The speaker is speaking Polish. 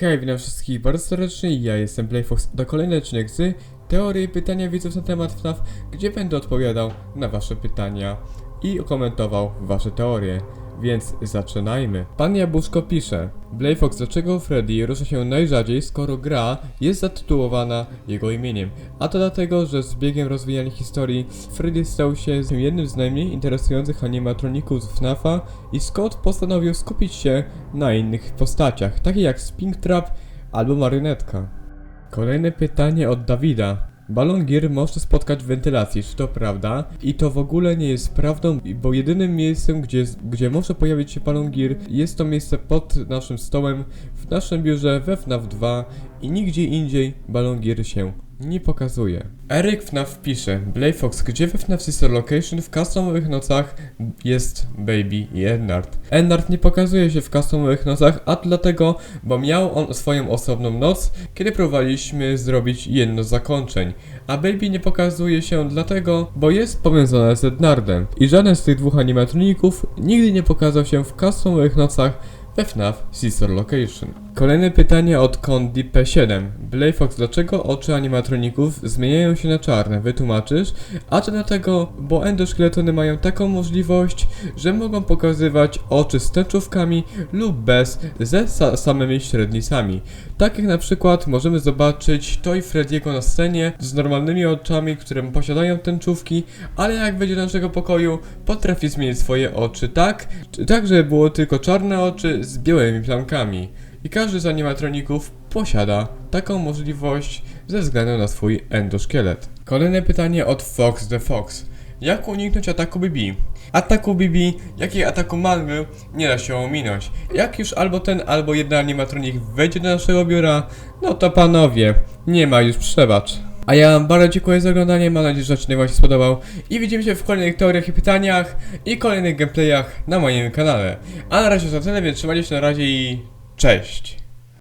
Hej, witam wszystkich bardzo serdecznie, ja jestem Playfox. To kolejny odcinek z teorii i pytania widzów na temat FNAF, gdzie będę odpowiadał na wasze pytania i komentował wasze teorie. Więc zaczynajmy. Pan Jabłuszko pisze Playfox, dlaczego Freddy rusza się najrzadziej, skoro gra jest zatytułowana jego imieniem? A to dlatego, że z biegiem rozwijania historii Freddy stał się jednym z najmniej interesujących animatroników z FNAFa i Scott postanowił skupić się na innych postaciach, takich jak Springtrap albo Marionetka. Kolejne pytanie od Dawida. Balon Gear można spotkać w wentylacji, czy to prawda? I to w ogóle nie jest prawdą, bo jedynym miejscem, gdzie, gdzie może pojawić się Balon Gear, jest to miejsce pod naszym stołem, w naszym biurze we FNAF 2 i nigdzie indziej Balon Gear się nie pokazuje. Eryk FNAF pisze, Blayfox, gdzie we FNAF Sister Location w customowych nocach jest Baby i Ennard. Ennard nie pokazuje się w customowych nocach, a dlatego, bo miał on swoją osobną noc, kiedy próbowaliśmy zrobić jedno z zakończeń. A Baby nie pokazuje się dlatego, bo jest powiązana z Ennardem. I żaden z tych dwóch animatroników nigdy nie pokazał się w customowych nocach we FNAF Sister Location. Kolejne pytanie od Condi P7. Blayfox, dlaczego oczy animatroników zmieniają się na czarne? Wytłumaczysz? A to dlatego, bo endoszkieletony mają taką możliwość, że mogą pokazywać oczy z tęczówkami lub bez, ze sa samymi średnicami. Tak jak na przykład możemy zobaczyć Toy Freddy'ego na scenie z normalnymi oczami, które posiadają tęczówki, ale jak wejdzie do naszego pokoju, potrafi zmienić swoje oczy tak, tak żeby było tylko czarne oczy z białymi plamkami. I każdy z animatroników posiada taką możliwość ze względu na swój endoszkielet. Kolejne pytanie od Fox the Fox. Jak uniknąć ataku BB? Ataku BB, jak i ataku Malmy, nie da się ominąć. Jak już albo ten, albo jeden animatronik wejdzie do naszego biura, no to panowie, nie ma już przebacz. A ja wam bardzo dziękuję za oglądanie, mam nadzieję, że odcinek wam się spodobał i widzimy się w kolejnych teoriach i pytaniach i kolejnych gameplayach na moim kanale. A na razie to tyle, więc trzymajcie się na razie i cześć!